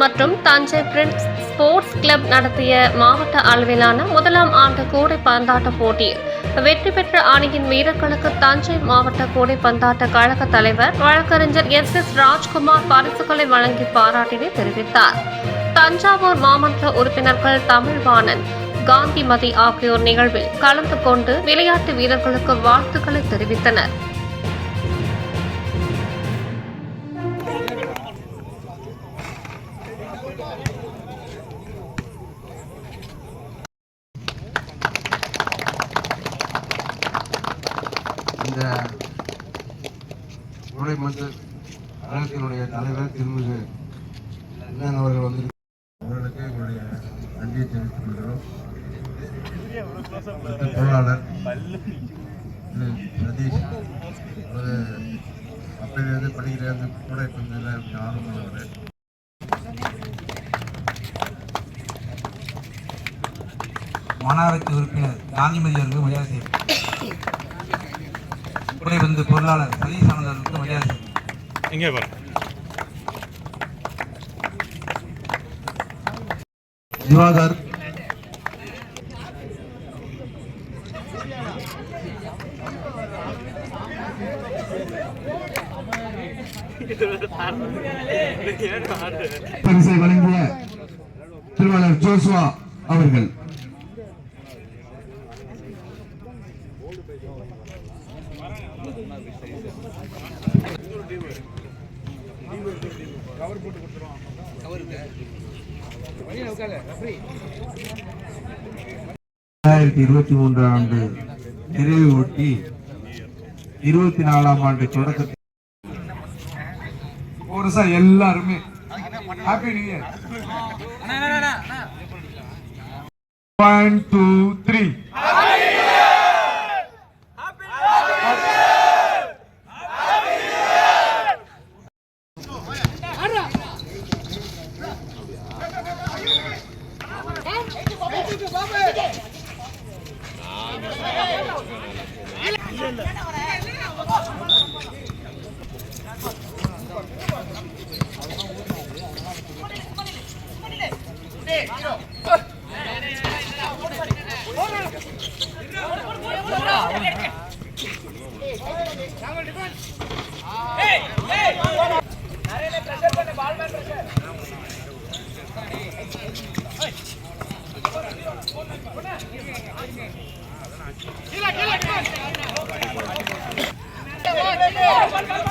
மற்றும் Thanjai Prince sports club நடத்திய மாவட்ட அளவிலான முதலாம் ஆண்டு கூடை பந்தாட்ட போட்டியில் வெற்றி பெற்ற அணியின் வீரர்களுக்கு தஞ்சை மாவட்ட கூடை பந்தாட்ட கழக தலைவர் வழக்கறிஞர் எஸ் எஸ் ராஜ்குமார் பரிசுகளை வழங்கி பாராட்டினை தெரிவித்தார். தஞ்சாவூர் மாமன்ற உறுப்பினர்கள் தமிழ்வாணன் காந்திமதி ஆகியோர் நிகழ்வில் கலந்து கொண்டு விளையாட்டு வீரர்களுக்கு வாழ்த்துக்களை தெரிவித்தனர். இந்த உடை மஞ்சள் கழகத்தினுடைய தலைவர் திருமிகு அண்ணன் அவர்கள் வந்து அவர்களுக்கு எங்களுடைய நன்றியை தெரிவித்துக் கொள்கிறோம். பொருளாளர் திரு சதீஷ் ஒரு அப்பையிலேருந்து படிக்கிறது கூட கொஞ்சம் ஆர்வமானவர் மாநகராட்சி உறுப்பினர் காந்திமதி அவர்களுக்கு மரியாதை செய்யும் உடை வந்து பொருளாளர் சதீஷ் ஆனந்த் அவர்களுக்கு மரியாதை இங்கே பாரு திவாகர். பரிசை வழங்கிய திருவாளர் ஜோசுவா அவர்கள். ரெண்டாயிரத்தி இருபத்தி மூன்றாம் ஆண்டு நிறைவு ஒட்டி இருபத்தி நாலாம் ஆண்டு தொடக்கத்தில் ஒரு எல்லாருமே happy new year one two three Hey! On!